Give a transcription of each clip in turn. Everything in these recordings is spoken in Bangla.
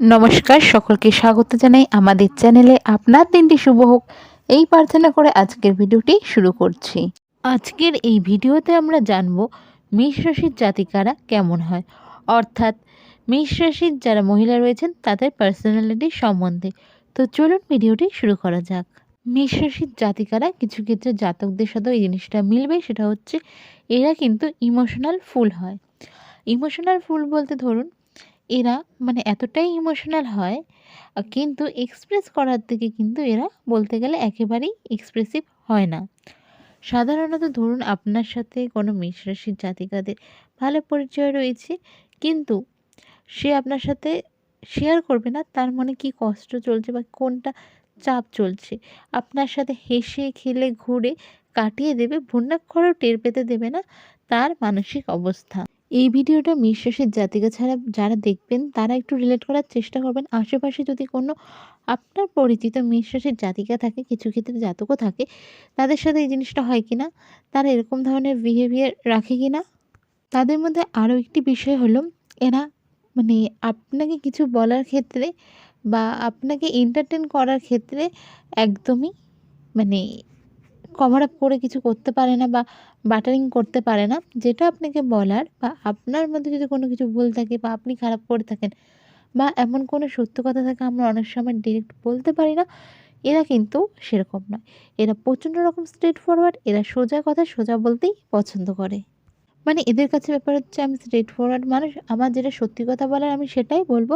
নমস্কার, সকলকে স্বাগত জানাই আমাদের চ্যানেলে। আপনার দিনটি শুভ হোক। এই প্রার্থনা করে আজকের ভিডিওটি শুরু করছি। আজকের এই ভিডিওতে আমরা জানব মেষ রাশির জাতিকারা কেমন হয়। অর্থাৎ মেষ রাশির যারা মহিলা রয়েছেন, তাদের পার্সোনালিটি সম্বন্ধে। তো চলুন ভিডিওটি শুরু করা যাক। মেষ রাশির জাতিকারা কিছু ক্ষেত্রে জাতকদের সাথেও এই জিনিসটা মিলবে, সেটা হচ্ছে এরা কিন্তু ইমোশনাল ফুল হয়। ইমোশনাল ফুল বলতে ধরুন এরা মানে এতটাই ইমোশনাল হয় কিন্তু এক্সপ্রেস করার দিকে কিন্তু এরা বলতে গেলে একেবারেই এক্সপ্রেসিভ হয় না। সাধারণত ধরুন আপনার সাথে কোনো মেষ রাশির জাতিকাদের ভালো পরিচয় রয়েছে, কিন্তু সে আপনার সাথে শেয়ার করবে না, তার মনে কী কষ্ট চলছে বা কোনটা চাপ চলছে। আপনার সাথে হেসে, খেলে, ঘুরে কাটিয়ে দেবে ভুন্নাক্ষরেও টের পেতে দেবে না, তার মানসিক অবস্থা। এই ভিডিওটা রাশির জাতিকা ছাড়া যারা দেখবেন, তারা একটু রিলেট করার চেষ্টা করবেন। আশেপাশে যদি কোনো আপনার পরিচিত রাশির জাতিকা থাকে, কিছু ক্ষেত্রে জাতকও থাকে, তাদের সাথে এই জিনিসটা হয় কি না তারা এরকম ধরনের বিহেভিয়ার রাখে কি না তাদের মধ্যে আরও একটি বিষয় হলো, এরা মানে আপনাকে কিছু বলার ক্ষেত্রে বা আপনাকে এন্টারটেন করার ক্ষেত্রে একদমই মানে কভার আপ করে কিছু করতে পারে না বা বাটারিং করতে পারে না, যেটা আপনাকে বলার বা আপনার মধ্যে যদি কোনো কিছু ভুল থাকে বা আপনি খারাপ করে থাকেন বা এমন কোনো সত্য কথা থাকে আমরা অনেক সময় ডিরেক্ট বলতে পারি না, এরা কিন্তু সেরকম নয়। এরা প্রচণ্ড রকম স্ট্রেট ফরওয়ার্ড এরা সোজা কথা সোজা বলতেই পছন্দ করে। মানে এদের কাছে ব্যাপার হচ্ছে আমি স্ট্রেট ফরওয়ার্ড মানুষ, আমার যেটা সত্যি কথা বলার আমি সেটাই বলব।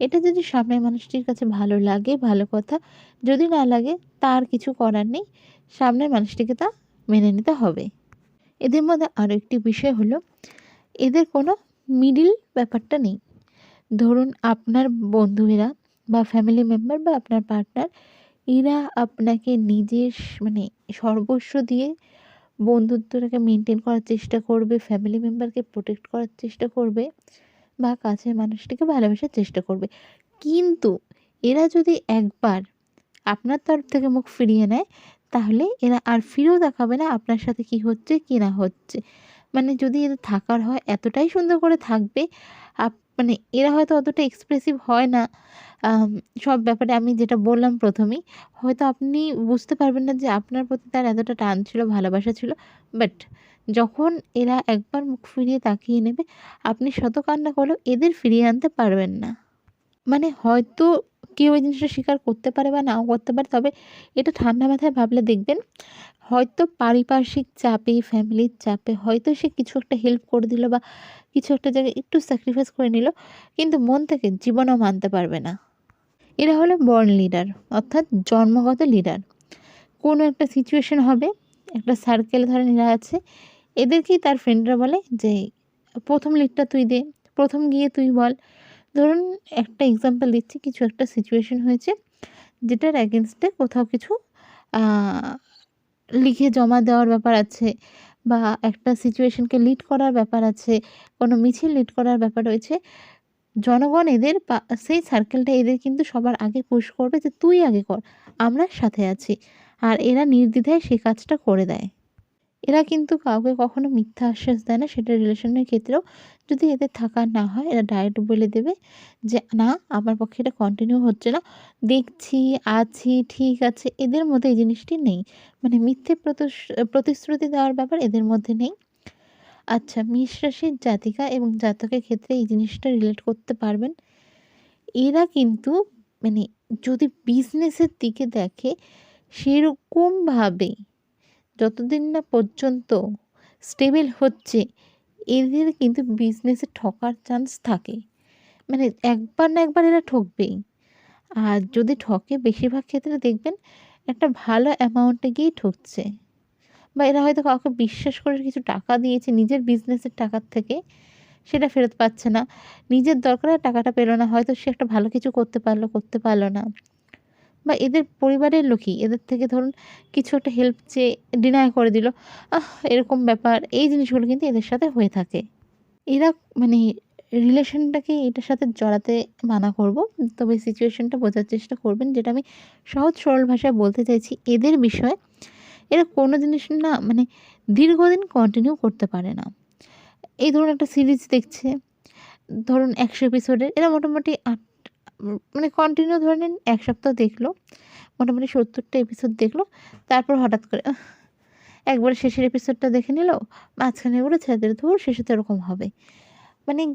এটা যদি সামনের মানুষটির কাছে ভালো লাগে, ভালো কথা, যদি না লাগে তার কিছু করার নেই। সামনের মানুষটিকে তা মেনে নিতে হবে। এদের মধ্যে আরও একটি বিষয় হলো, এদের কোনো মিডিল ব্যাপারটা নেই। ধরুন, আপনার বন্ধুরা বা ফ্যামিলি মেম্বার বা আপনার পার্টনার, এরা আপনাকে নিজের মানে সর্বস্ব দিয়ে বন্ধুত্বটাকে মেনটেন করার চেষ্টা করবে, ফ্যামিলি মেম্বারকে প্রোটেক্ট করার চেষ্টা করবে বা কাছের মানুষটিকে ভালোবাসার চেষ্টা করবে। কিন্তু এরা যদি একবার আপনার তরফ থেকে মুখ ফিরিয়ে নেয় তাহলে এরা আর ফিরেও দেখাবে না আপনার সাথে কি হচ্ছে, কি না হচ্ছে। মানে যদি এদের থাকার হয়, এতটাই সুন্দর করে থাকবে মানে এরা হয়তো অতটা এক্সপ্রেসিভ হয় না। সব ব্যাপারে আমি যেটা বললাম প্রথমেই, হয়তো আপনি বুঝতে পারবেন না যে আপনার প্রতি তার এতটা টান ছিল, ভালোবাসা ছিল বাট যখন এরা একবার মুখ ফিরিয়ে তাকিয়ে নেবে, আপনি শত কান্না করলেও এদের ফিরিয়ে আনতে পারবেন না। মানে হয়তো কেউ ওই জিনিসটা স্বীকার করতে পারে বা নাও করতে পারে, তবে এটা ঠান্ডা মাথায় ভাবলে দেখবেন, হয়তো পারিপার্শ্বিক চাপে, ফ্যামিলির চাপে হয়তো সে কিছু একটা হেল্প করে দিল বা কিছু একটা জায়গায় একটু স্যাক্রিফাইস করে নিল, কিন্তু মন থেকে জীবনও মানতে পারবে না। এরা হলো বর্ন লিডার অর্থাৎ জন্মগত লিডার কোনো একটা সিচুয়েশন হবে, একটা সার্কেল ধরে এরা আছে, এদেরকেই তার ফ্রেন্ডরা বলে যে, প্রথম লিডটা তুই দে, প্রথম গিয়ে তুই বল। ধরুন একটা এক্সাম্পল দিচ্ছি, কিছু একটা সিচুয়েশন হয়েছে যেটার অ্যাগেনস্টে কোথাও কিছু লিখে জমা দেওয়ার ব্যাপার আছে বা একটা সিচুয়েশনকে লিড করার ব্যাপার আছে, কোনো মিছিল লিড করার ব্যাপার রয়েছে, জনগণ এদের সেই সার্কেলটা এদের কিন্তু সবার আগে পুশ করবে যে তুই আগে কর, আমরা সাথে আছি আর এরা নির্দ্বিধায় সে কাজটা করে দেয়। এরা কিন্তু কাউকে কখনো মিথ্যা আশ্বাস দেয় না, সেটা রিলেশনের ক্ষেত্রেও যদি এদের থাকা না হয়, এরা ডাইরেক্ট বলে দেবে যে, না, আমার পক্ষে এটা কন্টিনিউ হচ্ছে না। দেখছি, আছি, ঠিক আছে। এদের মধ্যে এই জিনিসটি নেই। মানে মিথ্যে প্রতিশ্রুতি দেওয়ার ব্যাপার এদের মধ্যে নেই। আচ্ছা মিশ রাশির জাতিকা এবং জাতকের ক্ষেত্রে এই জিনিসটা রিলেট করতে পারবেন। এরা কিন্তু মানে যদি বিজনেসের দিকে দেখে, সেরকমভাবে যতদিন না পর্যন্ত স্টেবল হচ্ছে এদের কিন্তু বিজনেসে ঠকার চান্স থাকে। মানে একবার না একবার এরা ঠকবেই। আর যদি ঠকে, বেশিরভাগ ক্ষেত্রে দেখবেন একটা ভালো অ্যামাউন্টে গিয়েই ঠকছে। বা এরা হয়তো কাউকে বিশ্বাস করে কিছু টাকা দিয়েছে, নিজের বিজনেসের টাকার থেকে, সেটা ফেরত পাচ্ছে না। নিজের দরকারে টাকাটা পেল না, হয়তো সে একটা ভালো কিছু করতে পারল করতে পারল না। বা এদের পরিবারের লোকই, এদের থেকে ধরুন কিছু একটা হেল্প চেয়ে ডিনাই করে দিল, আহ, এরকম ব্যাপার, এই জিনিসগুলো কিন্তু এদের সাথে হয়ে থাকে। এরা মানে রিলেশনটাকে এটার সাথে জড়াতে মানা করব, তবে সিচুয়েশনটা বোঝার চেষ্টা করবেন, যেটা আমি সহজ সরল ভাষায় বলতে চাইছি, এদের বিষয়ে এরা কোনো জিনিস না মানে দীর্ঘদিন কন্টিনিউ করতে পারে না। এই ধরুন একটা সিরিজ দেখছে, ধরুন একশো এপিসোডের এরা মোটামুটি আট মানে কন্টিনিউ ধরে নিন এক সপ্তাহ দেখল। মোটামুটি সত্তরটা এপিসোড দেখল। তারপর হঠাৎ করে একবার শেষের এপিসোডটা দেখে নিল। মাঝখানেরগুলো ছেড়ে দিল। ধুর শেষে তো এরকম হবে। মানে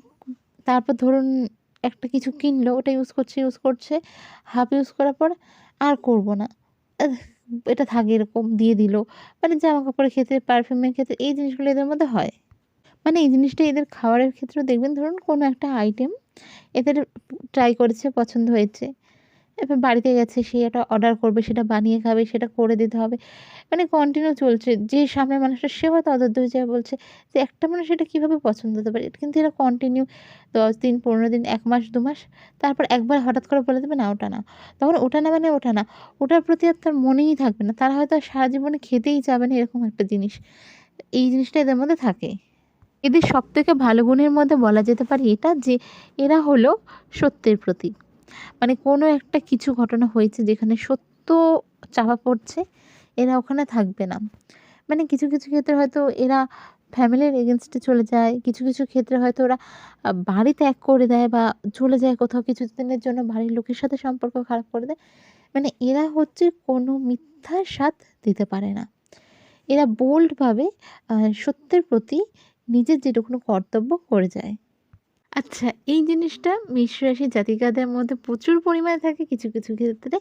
তারপর ধরুন একটা কিছু কিনলো, ওটা ইউজ করছে, ইউজ করছে। হাফ ইউজ করার পর আর করব না। এটা থাকে এরকম দিয়ে দিল। মানে জামা কাপড়ের ক্ষেত্রে, পারফিউমের ক্ষেত্রে এই জিনিসগুলো এদের মধ্যে হয়। মানে এই জিনিসটা এদের খাবারের ক্ষেত্রেও দেখবেন ধরুন কোনো একটা আইটেম এদের ট্রাই করেছে, পছন্দ হয়েছে। এবার বাড়িতে গেছে সে এটা অর্ডার করবে, সেটা বানিয়ে খাবে, সেটা করে দিতে হবে। মানে কন্টিনিউ চলছে। যে সামনে মানুষটা সেও হয়তো অধৈর্য হয়ে যেয়ে বলছে যে একটা মানুষ এটা কীভাবে পছন্দ হতে পারে? কিন্তু এরা কন্টিনিউ ১০ দিন, ১৫ দিন, এক মাস, দু মাস তারপর একবার হঠাৎ করে বলে দেবে না ওটা না। তখন ওটা না মানে ওটা না। ওটার প্রতি আর তার মনেই থাকবে না। তারা হয়তো সারা জীবনে খেতেই চাবে না এরকম একটা জিনিস। এই জিনিসটা এদের মধ্যে থাকে। এদের সবথেকে ভালো গুণের মধ্যে বলা যেতে পারে এটা যে এরা হলো সত্যের প্রতীক। মানে কোনো একটা কিছু ঘটনা হয়েছে যেখানে সত্য চাপা পড়ছে, এরা ওখানে থাকবে না। মানে কিছু, কিছু ক্ষেত্রে হয়তো এরা ফ্যামিলির এগেইনস্টে চলে যায়। কিছু, কিছু ক্ষেত্রে হয়তো ওরা বাড়ি ত্যাগ করে দেয় বা চলে যায় কোথাও কিছু দিনের জন্য বাড়ির লোকের সাথে সম্পর্ক খারাপ করে দেয়। মানে এরা হচ্ছে কোনো মিথ্যার স্বাদ দিতে পারে না। এরা বোল্ডভাবে সত্যের প্রতি নিজের যেটুকুনো কর্তব্য করে যায়। আচ্ছা এই জিনিসটা মেষ রাশির জাতিকাদের মধ্যে প্রচুর পরিমাণে থাকে কিছু, কিছু ক্ষেত্রে।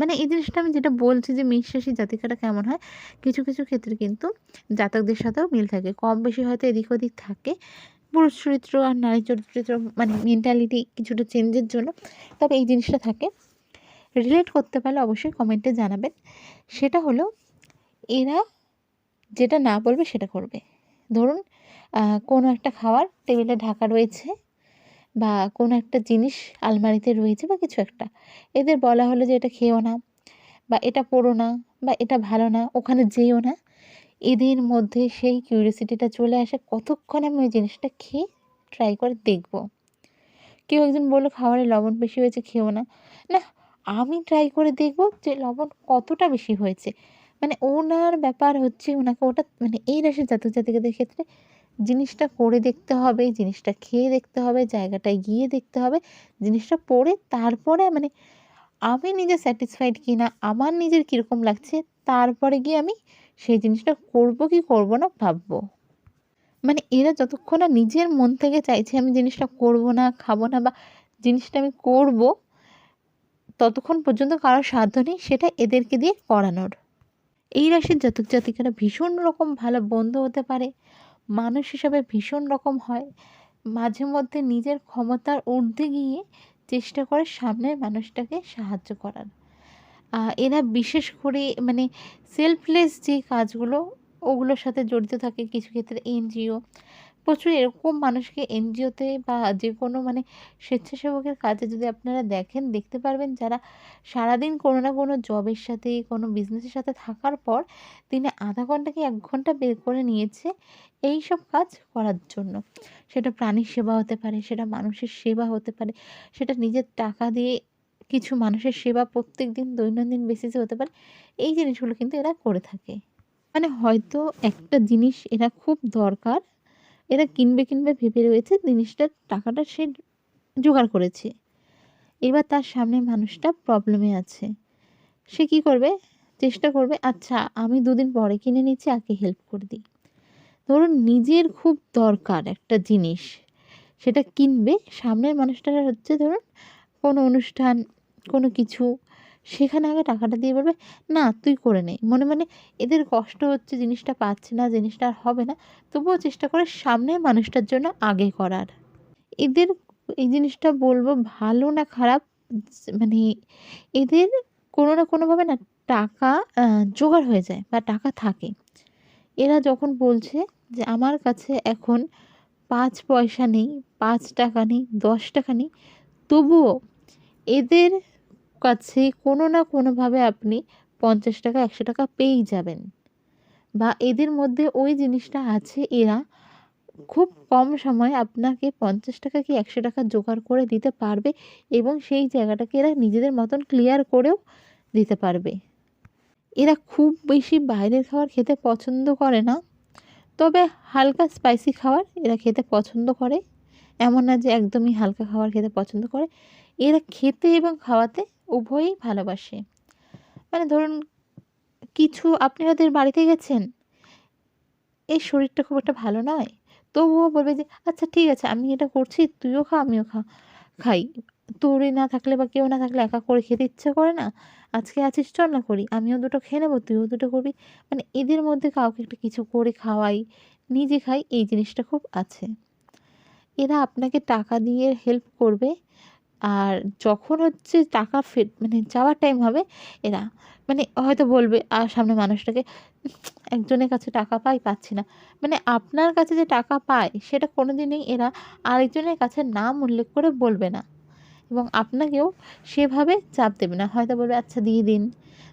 মানে এই জিনিসটা আমি যেটা বলছি যে মেষ রাশির জাতিকাটা কেমন হয়, কিছু, কিছু ক্ষেত্রে কিন্তু জাতকদের সাথেও মিল থাকে। কম বেশি হয়তো এদিক ওদিক থাকে। পুরুষ চরিত্র আর নারী চরিত্র মানে মেন্টালিটি কিছুটা চেঞ্জের জন্য। তবে এই জিনিসটা থাকে। রিলেট করতে পারলে অবশ্যই কমেন্টে জানাবেন। সেটা হলো এরা যেটা না বলবে সেটা করবে। ধরুন কোনো একটা খাবার টেবিলে ঢাকা রয়েছে বা কোনো একটা জিনিস আলমারিতে রয়েছে বা কিছু একটা। এদের বলা হলো যে এটা খেও না বা এটা পড়ো না বা এটা ভালো না, ওখানে যেও না। এদের মধ্যে সেই কিউরিওসিটিটা চলে আসে কতক্ষণে আমি ওই জিনিসটা খেয়ে ট্রাই করে দেখব। কেউ একজন বলল খাবারে লবণ বেশি হয়েছে খেও না। না আমি ট্রাই করে দেখব যে লবণ কতটা বেশি হয়েছে। মানে ওনার ব্যাপার হচ্ছে ওনাকে ওটা মানে এই রাশির জাতক জাতিকাদের ক্ষেত্রে জিনিসটা করে দেখতে হবে, জিনিসটা খেয়ে দেখতে হবে, জায়গাটায় গিয়ে দেখতে হবে। জিনিসটা পড়ে তারপরে মানে আমি নিজে স্যাটিসফাইড কি না আমার নিজের কীরকম লাগছে তারপরে গিয়ে আমি সেই জিনিসটা করব কি করব না ভাবব। মানে এরা যতক্ষণ না নিজের মন থেকে চাইছে আমি জিনিসটা করব না, খাব না বা জিনিসটা আমি করব, ততক্ষণ পর্যন্ত কারও সাধ্য নেই সেটা এদেরকে দিয়ে করানোর। এই রাশির জাতক জাতিকারা ভীষণ রকম ভালো বন্ধু হতে পারে। মানুষ হিসাবে ভীষণ রকম হয়। মাঝে মধ্যে নিজের ক্ষমতার ঊর্ধ্বে গিয়ে চেষ্টা করে সামনের মানুষটাকে সাহায্য করার। এরা বিশেষ করে মানে সেলফলেস যে কাজগুলো, ওগুলোর সাথে জড়িত থাকে কিছু ক্ষেত্রে এনজিও। প্রচুর এরকম মানুষকে এনজিওতে বা যে কোনো মানে স্বেচ্ছাসেবকের কাজে যদি আপনারা দেখেন দেখতে পারবেন যারা সারাদিন কোনো না কোনো জবের সাথে কোনো বিজনেসের সাথে থাকার পর দিনে আধা ঘণ্টা কি ১ ঘণ্টা বের করে নিয়েছে এই সব কাজ করার জন্য। সেটা প্রাণীর সেবা হতে পারে, সেটা মানুষের সেবা হতে পারে, সেটা নিজের টাকা দিয়ে কিছু মানুষের সেবা প্রত্যেক দিন দৈনন্দিন বেসিসে হতে পারে। এই জিনিসগুলো কিন্তু এরা করে থাকে। মানে হয়তো একটা জিনিস এরা খুব দরকার। এরা কিনবে, কিনবে ভেবে রয়েছে জিনিসটার টাকাটা সে জোগাড় করেছে। এবার তার সামনে মানুষটা প্রবলেমে আছে। সে কী করবে? চেষ্টা করবে আচ্ছা আমি দুদিন পরে কিনে নিচ্ছি আগে হেল্প করে দিই। ধরুন নিজের খুব দরকার একটা জিনিস, সেটা কিনবে। সামনের মানুষটার হচ্ছে ধরুন কোনো অনুষ্ঠান, কোনো কিছু সেখানে আগে টাকাটা দিয়ে বলবে, "না তুই করে নে।" মনে, মনে এদের কষ্ট হচ্ছে জিনিসটা পাচ্ছে না, জিনিসটা আর হবে না। তবুও চেষ্টা করে সামনে মানুষটার জন্য আগে করার। এদের এই জিনিসটা বলব ভালো না খারাপ মানে এদের কোনো না কোনোভাবে না টাকা জোগাড় হয়ে যায় বা টাকা থাকে। এরা যখন বলছে যে আমার কাছে এখন পাঁচ পয়সা নেই, পাঁচ টাকা নেই, ৳১০ নেই, তবুও এদের কাছে কোনো না কোনোভাবে আপনি ৳৫০, ৳১০০ পেয়েই যাবেন। বা এদের মধ্যে ওই জিনিসটা আছে এরা খুব কম সময়ে আপনাকে ৳৫০ কি ৳১০০ জোগাড় করে দিতে পারবে এবং সেই জায়গাটাকে এরা নিজেদের মতন ক্লিয়ার করেও দিতে পারবে। এরা খুব বেশি বাইরের খাবার খেতে পছন্দ করে না। তবে হালকা স্পাইসি খাবার এরা খেতে পছন্দ করে। এমন না যে একদমই হালকা খাবার খেতে পছন্দ করে। এরা খেতে এবং খাওয়াতে উভয়ই ভালোবাসে। মানে ধরুন, কিছু আপনি ওদের বাড়িতে গেছেন এই শরীরটা খুব একটা ভালো নয়, তবুও বলবে যে আচ্ছা ঠিক আছে, আমি এটা করছি, তুইও খা, আমিও খা, খাই। তোরে না থাকলে বা কেউ না থাকলে একা করে খেতে ইচ্ছা করে না, আজকে আছিস, চল না করি, আমিও দুটো খেয়ে নেব, তুইও দুটো করবি। মানে এদের মধ্যে কাউকে একটা কিছু করে খাওয়াই, নিজে খাই, এই জিনিসটা খুব আছে। এরা আপনাকে টাকা দিয়ে হেল্প করবে আর যখন হচ্ছে টাকা ফের মানে যাওয়ার টাইম হবে এরা মানে হয়তো বলবে আর সামনে মানুষটাকে একজনের কাছে টাকা পাই, পাচ্ছি না। মানে আপনার কাছে যে টাকা পায়, সেটা কোনো দিনই এরা আরেকজনের কাছে নাম উল্লেখ করে বলবে না। এবং আপনাকেও সেভাবে চাপ দেবে না। হয়তো বলবে আচ্ছা দিয়ে দিন,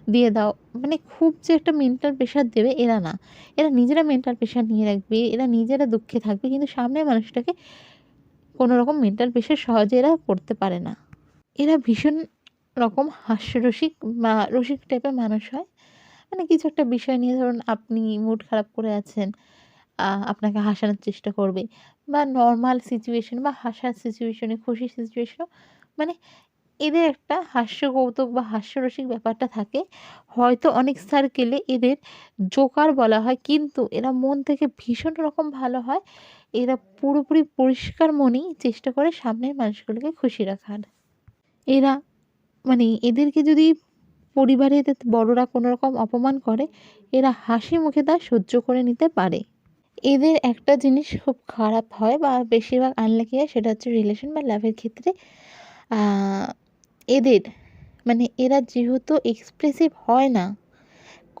দিয়ে দাও। মানে খুব যে একটা মেন্টাল প্রেশার দেবে এরা না। এরা নিজেরা মেন্টাল প্রেশার নিয়ে রাখবে, এরা নিজেরা দুঃখে থাকবে, কিন্তু সামনের মানুষটাকে কোনো রকম মেন্টাল প্রেশার সহজে এরা করতে পারে না। এরা ভীষণ রকম হাস্যরসিক বা রসিক টাইপের মানুষ হয়। মানে কিছু একটা বিষয় নিয়ে ধরুন আপনি মুড খারাপ করে আছেন আপনাকে হাসানোর চেষ্টা করবে বা নর্মাল সিচুয়েশন বা হাসার সিচুয়েশনে খুশি সিচুয়েশনও মানে এদের একটা হাস্য কৌতুক বা হাস্যরসিক ব্যাপারটা থাকে। হয়তো অনেক সার্কেলে এদের জোকার বলা হয়, কিন্তু এরা মন থেকে ভীষণ রকম ভালো হয়। এরা পুরোপুরি পরিষ্কার মনেই চেষ্টা করে সামনের মানুষগুলোকে খুশি রাখার। এরা মানে এদেরকে যদি পরিবারে এদের বড়রা কোনো রকম অপমান করে, এরা হাসি মুখে তা সহ্য করে নিতে পারে। এদের একটা জিনিস খুব খারাপ হয় বা বেশিরভাগ আনলাকি হয় সেটা হচ্ছে রিলেশন বা লাভের ক্ষেত্রে এদের মানে এরা যেহেতু এক্সপ্রেসিভ হয় না,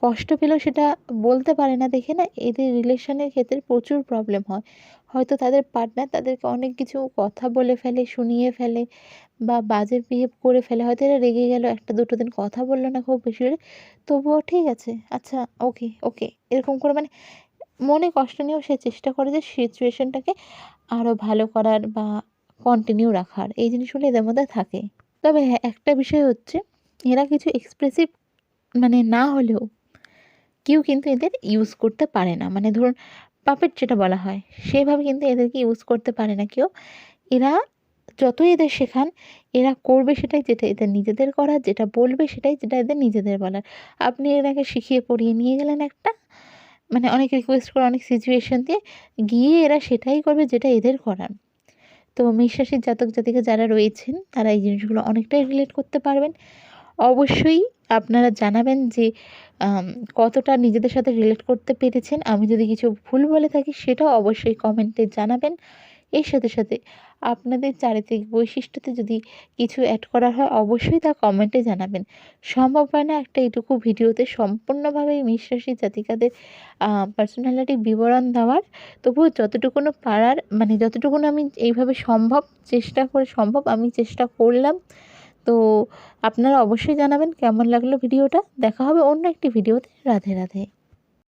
কষ্ট পেলেও সেটা বলতে পারে না দেখে না, এদের রিলেশনের ক্ষেত্রে প্রচুর প্রবলেম হয়। হয়তো তাদের পার্টনার তাদেরকে অনেক কিছু কথা বলে ফেলে, শুনিয়ে ফেলে বা বাজে বিহেভ করে ফেলে। হয়তো এরা রেগে গেল, একটা দুটো দিন কথা বলল না খুব বেশি করে তবুও ঠিক আছে আচ্ছা ওকে ওকে এরকম করে মানে মনে কষ্ট নিয়েও সে চেষ্টা করে যে সিচুয়েশনটাকে আরও ভালো করার বা কন্টিনিউ রাখার। এই জিনিসগুলো এদের মধ্যে থাকে। তবে হ্যাঁ একটা বিষয় হচ্ছে এরা কিছু এক্সপ্রেসিভ মানে না হলেও কেউ কিন্তু এদের ইউজ করতে পারে না। মানে ধরুন পাপেট যেটা বলা হয়, সেভাবে কিন্তু এদেরকে ইউজ করতে পারে না কেউ। এরা যতই এদের শেখান, এরা করবে সেটাই যেটা এদের নিজেদের করার, যেটা বলবে সেটাই যেটা এদের নিজেদের বলার। আপনি এনাকে শিখিয়ে পড়িয়ে নিয়ে গেলেন একটা মানে অনেক রিকোয়েস্ট করে অনেক সিচুয়েশান দিয়ে গিয়ে এরা সেটাই করবে যেটা এদের করার। তো মেষরাশির জাতক জাতিকা যারা রয়েছেন, তারা এই জিনিসগুলো অনেকটাই রিলেট করতে পারবেন। অবশ্যই আপনারা জানাবেন যে কতটা নিজেদের সাথে রিলেট করতে পেরেছেন। আমি যদি কিছু ভুল বলে থাকি, সেটাও অবশ্যই কমেন্টে জানাবেন। এর সাথে সাথে আপনাদের চারিত্রিক বৈশিষ্ট্যতে যদি কিছু অ্যাড করা হয়, অবশ্যই তা কমেন্টে জানাবেন। সম্ভব হয় না একটা এটুকু ভিডিওতে সম্পূর্ণভাবে মিশ্রাশি জাতিকাদের পার্সোনালিটি বিবরণ দেওয়ার। তবুও যতটুকুনো পারার মানে যতটুকুনো আমি এইভাবে সম্ভব, চেষ্টা করে, সম্ভব আমি চেষ্টা করলাম। তো আপনারা অবশ্যই জানাবেন কেমন লাগল ভিডিওটা। দেখা হবে অন্য একটি ভিডিওতে। রাধে রাধে।